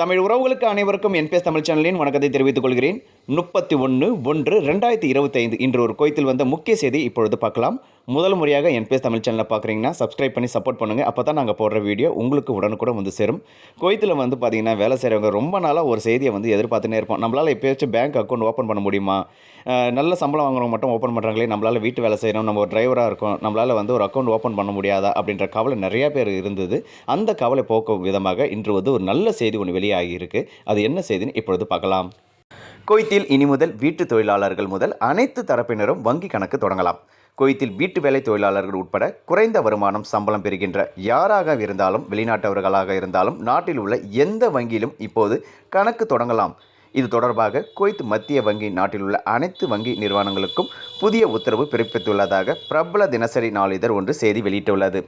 தமிழ் உறவுகளுக்கு அனைவருக்கும் என்பிஎஸ் தமிழ் சேனலின் வணக்கத்தை தெரிவித்துக் கொள்கிறேன். முப்பத்தி ஒன்று ஒன்று ரெண்டாயிரத்தி இருபத்தைந்து. இன்று ஒரு கோயத்தில் வந்த முக்கிய செய்தி இப்பொழுது பார்க்கலாம். முதல் முறையாக என்பிஎஸ் தமிழ் சேனலை பார்க்குறீங்கன்னா சப்ஸ்கிரைப் பண்ணி சப்போர்ட் பண்ணுங்கள் அப்போ தான் நாங்கள் போடுற வீடியோ உங்களுக்கு உடனுக்குடன் வந்து சேரும். கோயத்தில் வந்து பார்த்தீங்கன்னா வேலை செய்கிறவங்க ரொம்ப நாளாக ஒரு செய்தியை வந்து எதிர்பார்த்துனே இருப்போம். நம்மளால் எப்போயாச்சும் பேங்க் அக்கௌண்ட் ஓப்பன் பண்ண முடியுமா? நல்ல சம்பளம் வாங்குறவங்க மட்டும் ஓப்பன் பண்ணுறாங்களே நம்மளால் வீட்டு வேலை செய்யணும் நம்ம ஒரு டிரைவராக இருக்கோம் நம்மளால் வந்து ஒரு அக்கௌண்ட் ஓப்பன் பண்ண முடியாதா அப்படின்ற கவலை நிறையா பேர் இருந்தது. அந்த கவலை போக்கும் விதமாக இன்று வந்து ஒரு நல்ல செய்தி ஒன்று வெளியே இருக்கு அது என்ன செய்தின்னு இப்பொழுது பார்க்கலாம். குவைத்தில் இனி முதல் வீட்டு தொழிலாளர்கள் முதல் அனைத்து தரப்பினரும் வங்கி கணக்கு தொடங்கலாம். குவைத்தில் வீட்டு வேலை தொழிலாளர்கள் உட்பட குறைந்த வருமானம் சம்பளம் பெறுகின்ற யாராக இருந்தாலும் வெளிநாட்டவர்களாக இருந்தாலும் நாட்டில் உள்ள எந்த வங்கியிலும் இப்போது கணக்கு தொடங்கலாம். இது தொடர்பாக குவைத் மத்திய வங்கி நாட்டில் உள்ள அனைத்து வங்கி நிறுவனங்களுக்கும் புதிய உத்தரவு பிறப்பித்துள்ளதாக பிரபல தினசரி நாளிதழ் ஒன்று செய்தி வெளியிட்டுள்ளது.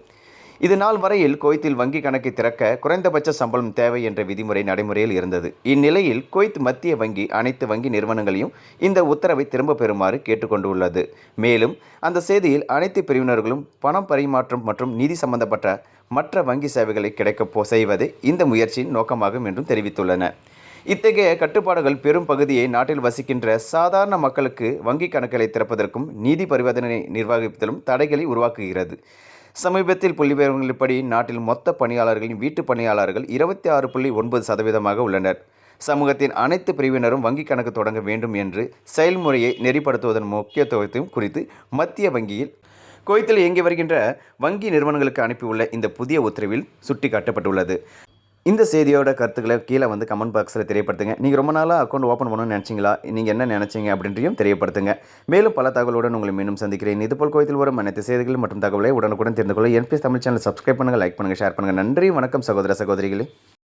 இது நாள் வரையில் குவைத்தில் வங்கி கணக்கை திறக்க குறைந்தபட்ச சம்பளம் தேவை என்ற விதிமுறை நடைமுறையில் இருந்தது. இந்நிலையில் குவைத் மத்திய வங்கி அனைத்து வங்கி நிறுவனங்களையும் இந்த உத்தரவை திரும்பப் பெறுமாறு கேட்டுக்கொண்டுள்ளது. மேலும் அந்த செய்தியில் அனைத்து பிரிவினர்களும் பணம் பரிமாற்றம் மற்றும் நிதி சம்பந்தப்பட்ட மற்ற வங்கி சேவைகளை கிடைக்க செய்வது இந்த முயற்சியின் நோக்கமாகும் என்றும் தெரிவித்துள்ளன. இத்தகைய கட்டுப்பாடுகள் பெரும் பகுதியை நாட்டில் வசிக்கின்ற சாதாரண மக்களுக்கு வங்கி கணக்குகளை திறப்பதற்கும் நீதி பரிவர்த்தனை நிர்வகிப்பதிலும் தடைகளை உருவாக்குகிறது. சமீபத்தில் புள்ளிவிவரங்களின்படி நாட்டில் மொத்த பணியாளர்களின் வீட்டு பணியாளர்கள் இருபத்தி ஆறு புள்ளி ஒன்பது சதவீதமாக உள்ளனர். சமூகத்தின் அனைத்து பிரிவினரும் வங்கிக் கணக்கு தொடங்க வேண்டும் என்று செயல்முறையை நெறிப்படுத்துவதன் முக்கியத்துவத்தையும் குறித்து மத்திய வங்கியில் குவைத்தில் இயங்கி வருகின்ற வங்கி நிறுவனங்களுக்கு அனுப்பியுள்ள இந்த புதிய உத்தரவில் சுட்டிக்காட்டப்பட்டுள்ளது. இந்த செய்தியோட கருத்துக்களை கீழே வந்து கமெண்ட் பாக்ஸில் தெரியப்படுத்துங்க. நீங்கள் ரொம்ப நாளாக அக்கௌண்ட் ஓப்பன் பண்ணணும்னு நினச்சிங்களா? நீங்கள் என்ன நினச்சிங்க அப்படின்றையும் தெரியப்படுத்துங்க. மேலும் பல தகவலுடன் உங்களை மீண்டும் சந்திக்கிறேன். இதுபோல் கோயத்தில் வரும் அனைத்து செய்திகள் மற்றும் தகவலை உடனுக்குடன் தெரிந்து கொள்ள என்பிஎஸ் தமிழ் சேனல் சப்ஸ்கிரைப் பண்ணுங்கள் லைக் பண்ணுங்கள் ஷேர் பண்ணுங்கள் நன்றி வணக்கம் சகோதர சகோதரிகளே.